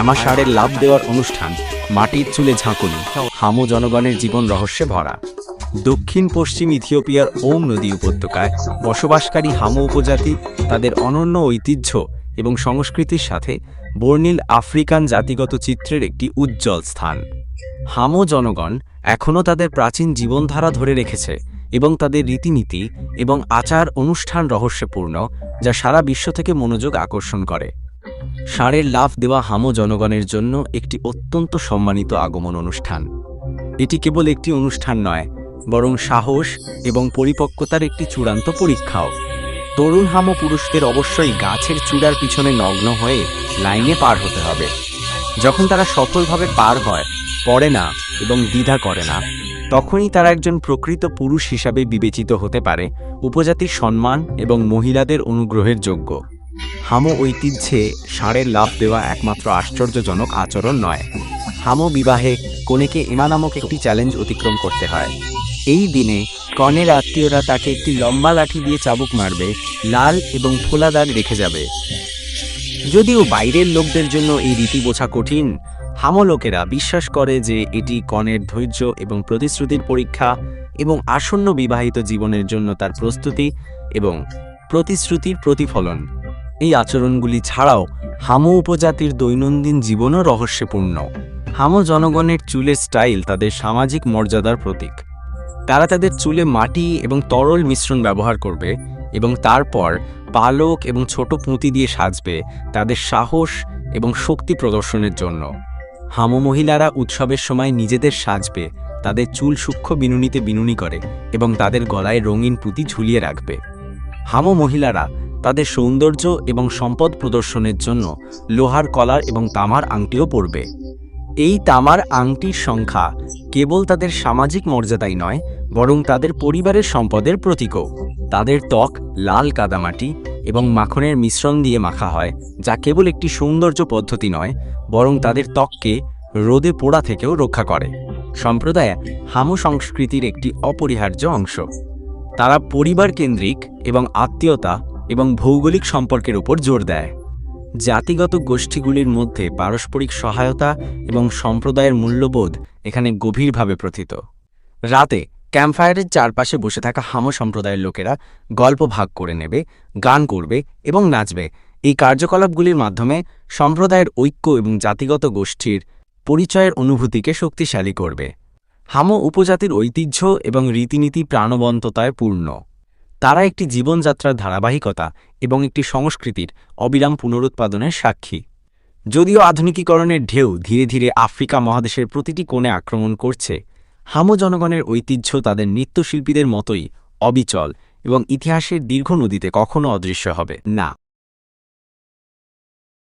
অ্যামাসারের লাভ দেওয়ার অনুষ্ঠান, মাটির চুলে ঝাঁকুনি, হামো জনগণের জীবন রহস্যে ভরা। দক্ষিণ পশ্চিম ইথিওপিয়ার ওম নদী উপত্যকায় বসবাসকারী হামো উপজাতি, তাদের অনন্য ঐতিহ্য এবং সংস্কৃতির সাথে বর্ণিল আফ্রিকান জাতিগত চিত্রের একটি উজ্জ্বল স্থান। হামো জনগণ এখনও তাদের প্রাচীন জীবনধারা ধরে রেখেছে এবং তাদের রীতিনীতি এবং আচার অনুষ্ঠান রহস্যপূর্ণ, যা সারা বিশ্ব থেকে মনোযোগ আকর্ষণ করে। ষাঁড়ের লাফ দেওয়া হামো জনগণের জন্য একটি অত্যন্ত সম্মানিত আগমন অনুষ্ঠান। এটি কেবল একটি অনুষ্ঠান নয়, বরং সাহস এবং পরিপক্কতার একটি চূড়ান্ত পরীক্ষাও। তরুণ হামো পুরুষদের অবশ্যই গাছের চূড়ার পিছনে নগ্ন হয়ে লাইনে পার হতে হবে। যখন তারা সফলভাবে পার হয়, পড়ে না এবং দ্বিধা করে না, তখনই তারা একজন প্রকৃত পুরুষ হিসাবে বিবেচিত হতে পারে, উপজাতির সম্মান এবং মহিলাদের অনুগ্রহের যোগ্য। হামো ঐতিহ্যে ষাঁড়ের লাভ দেওয়া একমাত্র আশ্চর্যজনক আচরণ নয়। হামো বিবাহে কনেকে এমা নামক একটি চ্যালেঞ্জ অতিক্রম করতে হয়। এই দিনে কনের আত্মীয়রা তাকে একটি লম্বা লাঠি দিয়ে চাবুক মারবে, লাল এবং ফোলা দাগ রেখে যাবে। যদিও বাইরের লোকদের জন্য এই রীতি বোঝা কঠিন হামো লোকেরা বিশ্বাস করে যে এটি কনের ধৈর্য এবং প্রতিশ্রুতির পরীক্ষা এবং আসন্ন বিবাহিত জীবনের জন্য তার প্রস্তুতি এবং প্রতিশ্রুতির প্রতিফলন। এই আচরণগুলি ছাড়াও হামো উপজাতির দৈনন্দিন জীবনও রহস্যপূর্ণ। হামো জনগণের চুলের স্টাইল তাদের সামাজিক মর্যাদার প্রতীক। তারা তাদের চুলে মাটি এবং তরল মিশ্রণ ব্যবহার করবে এবং তারপর পালক এবং ছোট পুঁতি দিয়ে সাজবে তাদের সাহস এবং শক্তি প্রদর্শনের জন্য। হামো মহিলারা উৎসবের সময় নিজেদের সাজবে, তাদের চুল সূক্ষ্ম বিনুনিতে বিনুনি করে এবং তাদের গলায় রঙিন পুঁতি ঝুলিয়ে রাখবে। হামো মহিলারা তাদের সৌন্দর্য এবং সম্পদ প্রদর্শনের জন্য লোহার কলার এবং তামার আংটিও পরবে এই তামার আংটির সংখ্যা কেবল তাদের সামাজিক মর্যাদাই নয়, বরং তাদের পরিবারের সম্পদের প্রতীকও। তাদের ত্বক লাল কাদামাটি এবং মাখনের মিশ্রণ দিয়ে মাখা হয়, যা কেবল একটি সৌন্দর্য পদ্ধতি নয়, বরং তাদের ত্বককে রোদে পোড়া থেকেও রক্ষা করে। সম্প্রদায় হামু সংস্কৃতির একটি অপরিহার্য অংশ। তারা পরিবার কেন্দ্রিক এবং আত্মীয়তা এবং ভৌগোলিক সম্পর্কের উপর জোর দেয়। জাতিগত গোষ্ঠীগুলির মধ্যে পারস্পরিক সহায়তা এবং সম্প্রদায়ের মূল্যবোধ এখানে গভীরভাবে প্রথিত। রাতে ক্যাম্পফায়ারের চারপাশে বসে থাকা হামো সম্প্রদায়ের লোকেরা গল্প ভাগ করে নেবে, গান করবে এবং নাচবে। এই কার্যকলাপগুলির মাধ্যমে সম্প্রদায়ের ঐক্য এবং জাতিগত গোষ্ঠীর পরিচয়ের অনুভূতিকে শক্তিশালী করবে। হামো উপজাতির ঐতিহ্য এবং রীতিনীতি প্রাণবন্ততায় পূর্ণ। তারা একটি জীবনযাত্রার ধারাবাহিকতা এবং একটি সংস্কৃতির অবিরাম পুনরুৎপাদনের সাক্ষী। যদিও আধুনিকীকরণের ঢেউ ধীরে ধীরে আফ্রিকা মহাদেশের প্রতিটি কোণে আক্রমণ করছে, হামো জনগণের ঐতিহ্য তাদের নৃত্যশিল্পীদের মতোই অবিচল এবং ইতিহাসের দীর্ঘ নদীতে কখনও অদৃশ্য হবে না।